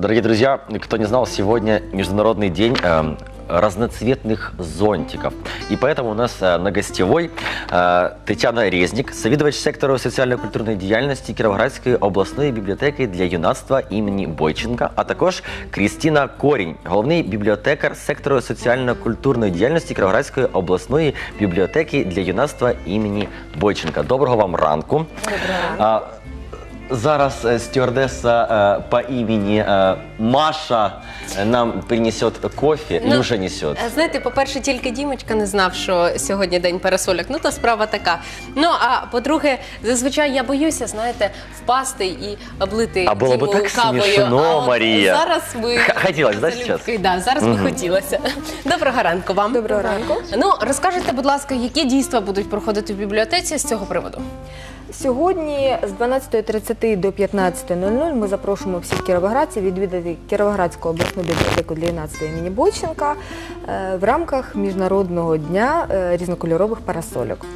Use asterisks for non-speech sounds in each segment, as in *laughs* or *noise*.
Дорогие друзья, кто не знал, сегодня Международный день эм, разноцветных зонтиков. И поэтому у нас э, на гостевой э, Тетяна Резник, завідувач сектору соціально-культурної діяльності Кіровоградської обласної бібліотеки для юнацтва імені Бойченка, а також Крістіна Корінь, головний бібліотекар сектору соціально-культурної діяльності Кіровоградської обласної бібліотеки для юнацтва імені Бойченка. Доброго вам ранку. А, Зараз е, стюардеса е, по імені е, Маша нам принесет кофе, Ну, і вже несет. Е, Знаєте, по-перше, тільки Дімочка не знав, що сьогодні день парасольок. Ну, то справа така. Ну, а по-друге, зазвичай я боюся, знаєте, впасти і облити А було б Діму так кавою. смішно, а от Марія. Зараз ви... Х- хотілось, да, залюбки? Да, зараз би хотілося. Доброго ранку вам. Доброго ранку. Ну, розкажете, будь ласка, які дійства будуть проходити в бібліотеці з цього приводу? Сьогодні з 12.30 до 15.00 ми запрошуємо всіх кіровоградців відвідати Кіровоградську обласну бібліотеку для юнацтва імені Бойченка е, в рамках Міжнародного дня е, різнокольорових парасольок.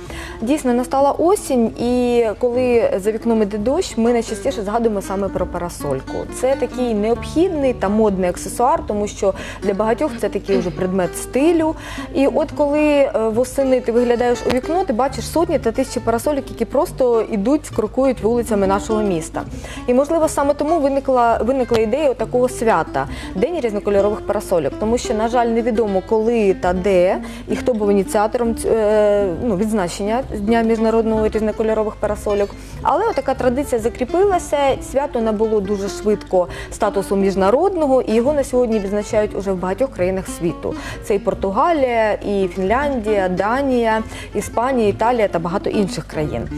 Дійсно, настала осінь, і коли за вікном іде дощ, ми найчастіше згадуємо саме про парасольку. Це такий необхідний та модний аксесуар, тому що для багатьох це такий вже предмет стилю. І от коли е, восени ти виглядаєш у вікно, ти бачиш сотні та тисячі парасольок, які просто ідуть, крокують вулицями нашого міста. І можливо саме тому виникла виникла ідея такого свята День різнокольорових парасольок, тому що, на жаль, невідомо коли та де і хто був ініціатором е, ну, відзначення Дня міжнародного різнокольорових парасольок. Але така традиція закріпилася. Свято набуло дуже швидко статусу міжнародного, і його на сьогодні відзначають уже в багатьох країнах світу. Це і Португалія, і Фінляндія, Данія, Іспанія, Італія та багато інших країн.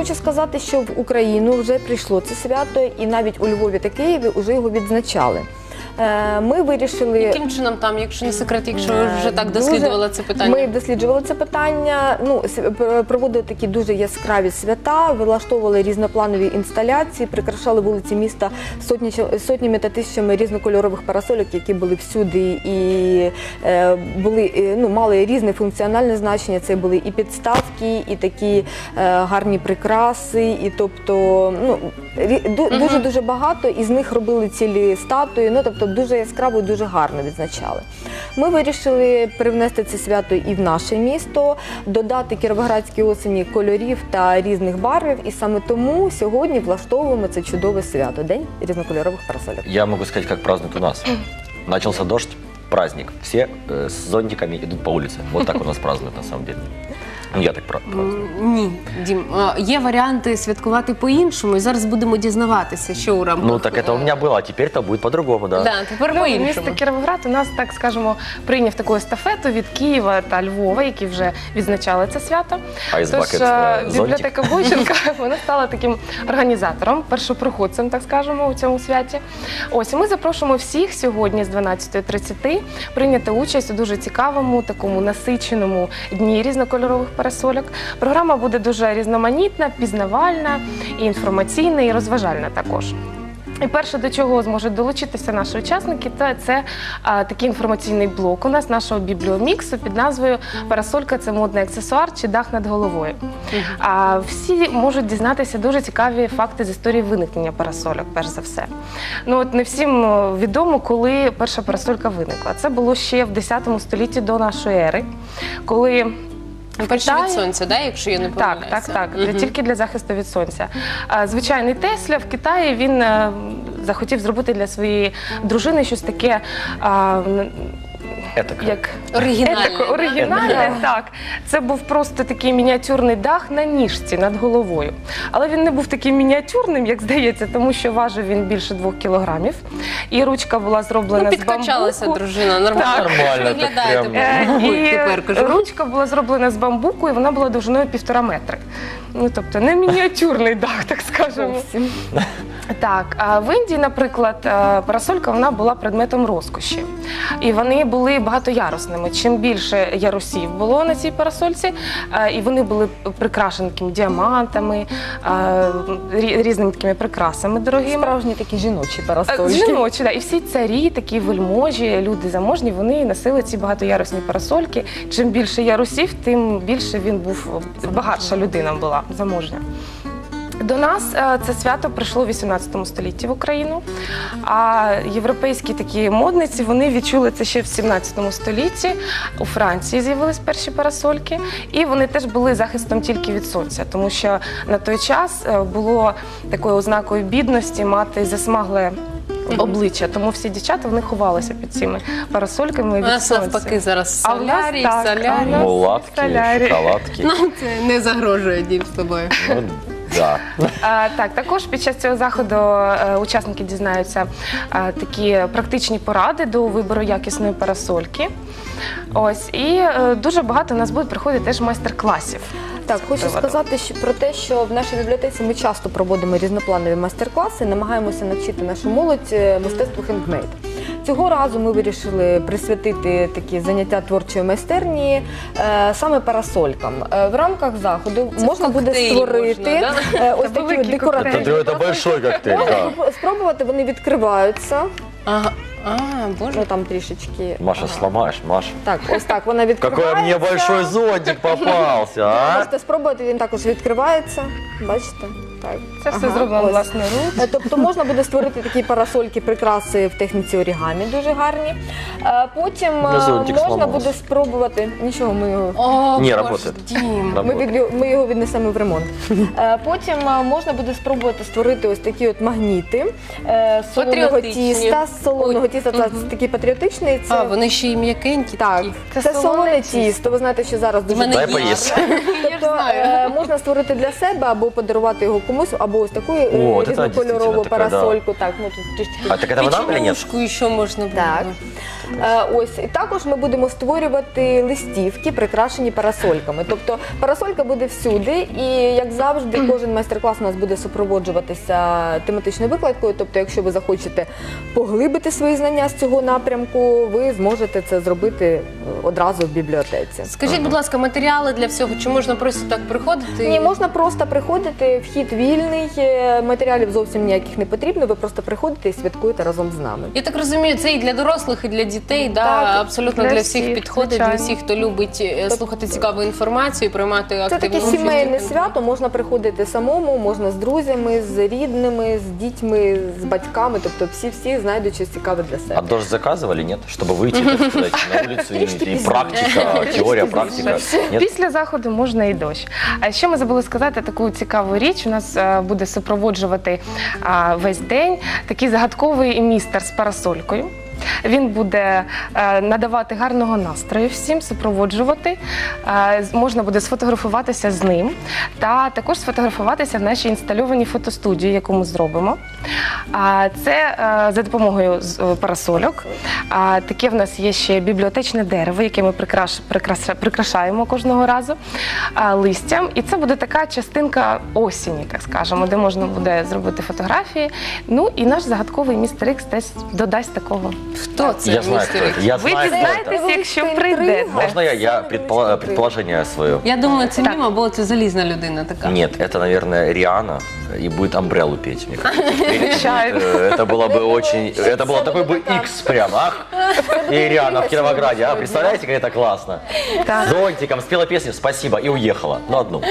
Хочу сказати, що в Україну вже прийшло це свято, і навіть у Львові та Києві вже його відзначали. Е, Ми вирішили Яким чином там, якщо не секрет, якщо ви вже так Е, Дуже- досліджували це питання? Ми досліджували це питання. Ну с- пр- проводили такі дуже яскраві свята, вилаштовували різнопланові інсталяції, прикрашали вулиці міста сотні сотнями та тисячами різнокольорових парасольок, які були всюди і е, були е, ну мали різне функціональне значення. Це були і підставки, і такі е, гарні прикраси, і тобто ну дуже дуже багато. Із них робили цілі статуї. Ну тобто дуже яскраво і дуже гарно відзначали. Ми вирішили привнести це свято і в наше місто, додати кіровоградській осені кольорів та різних барвів. І саме тому сьогодні влаштовуємо це чудове свято День різнокольорових парасольок. Я могу сказать, как празднуют у нас. Начался дождь, праздник. Все э, с зонтиками идут по улице. Вот так у нас празднуют на самом деле. Ну, я так праздную. М, Ні, Дім, е, є варіанти святкувати по-іншому, і зараз будемо дізнаватися, що у рамках. Ну, так это у меня было, а теперь-то будет по-другому, да. Да, тепер Ну, по-іншому. місто Кіровоград у нас, так скажемо, прийняв таку естафету від Києва та Львова, які вже відзначали це свято. Ice Тож Bucket, е, е, зонтик. бібліотека Бойченка *laughs* вона стала таким організатором, першопроходцем, так скажемо, у цьому святі. Ось і ми запрошуємо всіх сьогодні з 12.30 прийняти участь у дуже цікавому, такому насиченому дні різнокольорових парасольок. Програма буде дуже різноманітна, пізнавальна, і інформаційна, і розважальна також. І перше, до чого зможуть долучитися наші учасники, то це а, такий інформаційний блок у нас нашого бібліоміксу під назвою Парасолька це модний аксесуар чи дах над головою. А всі можуть дізнатися дуже цікаві факти з історії виникнення парасольок, перш за все. Ну от не всім відомо, коли перша парасолька виникла. Це було ще в 10 столітті до нашої ери, коли Перше від сонця, да, якщо я не так, помиляюся. так, так. Мгм. Тільки для захисту від сонця. Звичайний Тесля в Китаї він е, захотів зробити для своєї дружини щось таке. А, Як Оригінальне, оригінальне, так. Це був просто такий мініатюрний дах на ніжці над головою. Але він не був таким мініатюрним, як здається, тому що важив він більше двох кілограмів. І ручка була зроблена Ну, з підкачалася бамбуку. дружина, нормально. Так. Нормально, так прям. Е, тепер. І Тепер кажу. ручка була зроблена з бамбуку, і вона була довжиною півтора метри. Ну тобто не мініатюрний дах, так скажемо. Зовсім. Так, а в Індії, наприклад, е, парасолька вона була предметом розкоші. І вони були багатоярусними. Чим більше ярусів було на цій парасольці, е, і вони були прикрашені такими діамантами, е, різними такими прикрасами дорогими. Справжні такі жіночі парасольки. Жіночі, да. і всі царі, такі вельможі, люди заможні, вони носили ці багатоярусні парасольки. Чим більше ярусів, тим більше він був багатша людина була заможня. До нас е, це свято прийшло в 18 столітті в Україну. А європейські такі модниці вони відчули це ще в 17 столітті. У Франції з'явились перші парасольки, і вони теж були захистом тільки від сонця, тому що на той час е, було такою ознакою бідності мати засмагле. Обличчя, тому всі дівчата вони ховалися під цими парасольками У нас навпаки зараз солярій, солярій. Мулатки, шоколадки. Нам це не загрожує дім з тобою. Да. А, так, також під час цього заходу е, учасники дізнаються е, такі практичні поради до вибору якісної парасольки. Ось і е, дуже багато у нас буде приходити теж майстер-класів. Так, хочу приводу. сказати що, про те, що в нашій бібліотеці ми часто проводимо різнопланові майстер-класи, намагаємося навчити нашу молодь е, мистецтву хендмейд. Цього разу ми вирішили присвятити такі заняття творчої майстерні е, саме парасолькам. Е, в рамках заходу Це можна буде коктейль створити можна, е, ось такі великий декоративні. коктейль. Это, это большой коктейль, да. спро- спробувати, вони відкриваються. Ага. А, боже. Ну там трішечки. Маша, ага. сломаешь, Маша. Так, ось так вона відкривається. Какой мне большой зонтик попался, а? Можете спробувати, він також відкривається. Бачите? Так. Це все Ага, зроблено ось. власноруч. Е, Тобто можна буде створити такі парасольки, прикраси в техніці орігамі, дуже гарні. Е, Потім е, зонтик можна сломався. буде спробувати. Нічого, ми його. О, Не Боже, работает. Дім. Да. Ми, від, ми його віднесемо в ремонт. Е, Потім е, можна буде спробувати створити ось такі от магніти е, з солоного Патріотичні. тіста. З солоного Ой, тіста це мгм. такий патріотичний. Це А, вони ще й м'якенькі так, такі. це, Це солоне солоне тісто. тісто. Ви знаєте, що зараз дуже мене Дай є. Тобто е, можна створити для себе або подарувати його комусь, або ось таку е, О, от це різнокольорову дійсно така, да. парасольку. Так, ну тут трішки. А так это вы или нет? Печенюшку ще можна буде. Так. Е, Ось і також ми будемо створювати листівки, прикрашені парасольками. Тобто парасолька буде всюди, і як завжди, кожен майстер-клас у нас буде супроводжуватися тематичною викладкою. Тобто, якщо ви захочете поглибити свої знання з цього напрямку, ви зможете це зробити е, одразу в бібліотеці. Скажіть, будь ласка, матеріали для всього, чи можна просто так приходити? Ні, можна просто приходити, вхід вільний, е, матеріалів зовсім ніяких не потрібно. Ви просто приходите і святкуєте разом з нами. Я так розумію, це і для дорослих, і для дітей, да, Так, абсолютно для для всіх всіх, підходить, для звичайно. всіх, хто любить е, слухати цікаву інформацію, приймати Це активну таке участь. сімейне у свято. Можна приходити самому, можна з друзями, з рідними, з дітьми, з батьками. Тобто всі всі знайдуть щось цікаве для А себе. дождь заказывали, нет? Чтобы выйти, так сказать, на улицу и, Трішки и пізніше. практика, теория, Трішки практика. Нет? Після заходу можна і дощ. А ще ми забули сказати таку цікаву річ. У нас е, буде супроводжувати весь день такий загадковий містер з парасолькою. Він буде е, надавати гарного настрою всім, супроводжувати. Е, можна буде сфотографуватися з ним та також сфотографуватися в нашій інстальованій фотостудії, яку ми зробимо. Це е, за допомогою парасольок. Таке в нас є ще бібліотечне дерево, яке ми прикраш, прикрашаємо кожного разу листям. І це буде така частинка осені, так скажемо, де можна буде зробити фотографії. Ну і наш загадковий містер Ікс десь додасть такого. Хто це Я знаю, містер кто Ікс? это. Я Ви знаю, кто это. дізнаєтесь, якщо Невеличка прийдете. інтрига. Можно я, я Самый предпола- величайший предположение свое? Я думаю, це Так. мімо, або це залізна людина така. Нет, это, наверное, Риана и будет Амбреллу петь, мне кажется. Чай. Э, Это было бы очень... Это было такой бы X прям, ах! И Риана в Кировограде, а? Представляете, как это классно? Так. Зонтиком спела песню «Спасибо» и уехала. Ну, одну.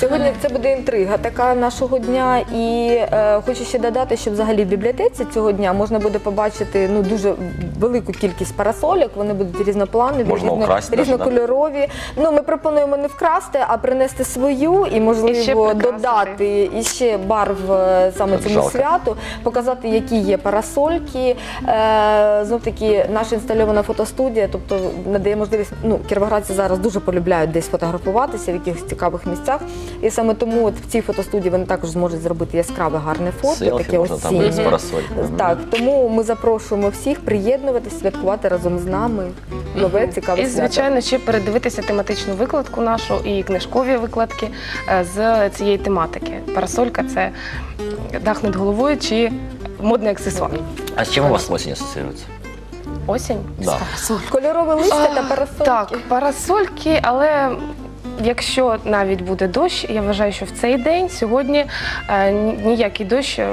Сьогодні це буде інтрига така нашого дня. І е, хочу ще додати, що взагалі в бібліотеці цього дня можна буде побачити ну дуже велику кількість парасольок. Вони будуть різнопланові, Можна даже, різнокольорові. Ну ми пропонуємо не вкрасти, а принести свою і І можливо прикрасити. додати і ще барв е, саме Це цьому жалко. святу, показати, які є парасольки. Е, знов таки наша інстальована фотостудія, тобто надає можливість. Ну кіровоградці зараз дуже полюбляють десь фотографуватися в якихось цікавих місцях. І саме тому от в цій фотостудії вони також зможуть зробити яскраве гарне фото, Селфи таке можно там осіннє. парасолькой. Так, тому ми запрошуємо всіх приєднуватись, святкувати разом з нами нове цікаве І, свято. звичайно, ще передивитися тематичну викладку нашу і книжкові викладки е, з цієї тематики. Парасолька це дах над головою чи модний аксесуар. А с чем у вас осень ассоциируется? Осінь. Да. Кольорове листя та парасольки. Так, парасольки, але. Якщо навіть буде дощ, я вважаю, що в цей день сьогодні е, ніякий дощ е,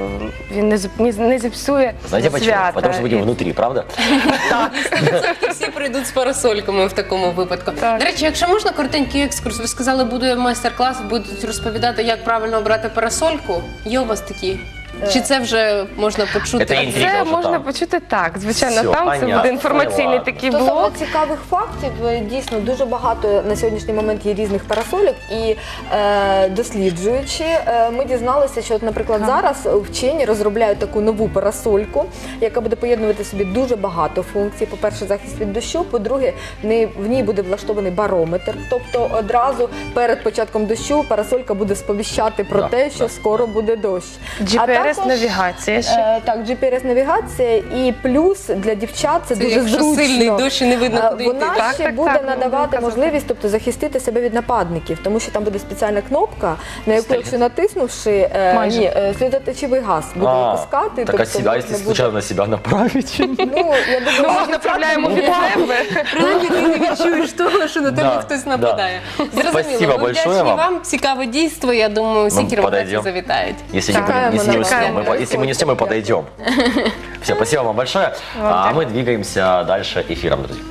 він не, зіп- не зіпсує Знаете почему? свята. Потому что будем внутри, правда? Всі прийдуть з парасольками в такому випадку. Так. До речі, якщо можна коротенький екскурс, ви сказали, буде майстер-клас, будуть розповідати, як правильно обрати парасольку. Є у вас такі? Чи це вже можна почути? Це інтрига. Це вже можна там. почути так. Звичайно, Всьо, там це понятно. буде інформаційний Ладно. такий Стосовно блок. цікавих фактів, е, дійсно дуже багато на сьогоднішній момент є різних парасольок, і е, досліджуючи, е, ми дізналися, що, от, наприклад, зараз вчені розробляють таку нову парасольку, яка буде поєднувати в собі дуже багато функцій. По-перше, захист від дощу. По-друге, в ній- в ній буде влаштований барометр. Тобто одразу перед початком дощу парасолька буде сповіщати про Да, те, що да. скоро буде дощ. А також, GPS-навігація ще. Е, так, GPS-навігація і плюс для дівчат це, Це дуже якщо зручно. сильний дощ і не видно, Е, куди йти. Вона Так, ще так, буде так, ну, надавати казати. можливість, тобто захистити себе від нападників, тому що там буде спеціальна кнопка, на яку, якщо натиснувши, е, Майже. ні, е, сльозоточивий газ буде випускати. Так а себя, можна если буде- случайно на себя направить? Ну, я думаю, Ну, що направляємо від себе. Принаймні ти не відчуєш того, що на тебе Да, хтось да. нападає. Спасибо Зрозуміло. Ми большое вдячні вам. вам. Цікаве дійство. Я думаю, всі Ну, подойдем. завітають. Если не, Чекаем будем, если мы не на успеем, вас. мы, по- если мы не успеем, мы подойдем. *laughs* Все, спасибо вам большое. А дякую. мы двигаемся дальше эфиром, друзья.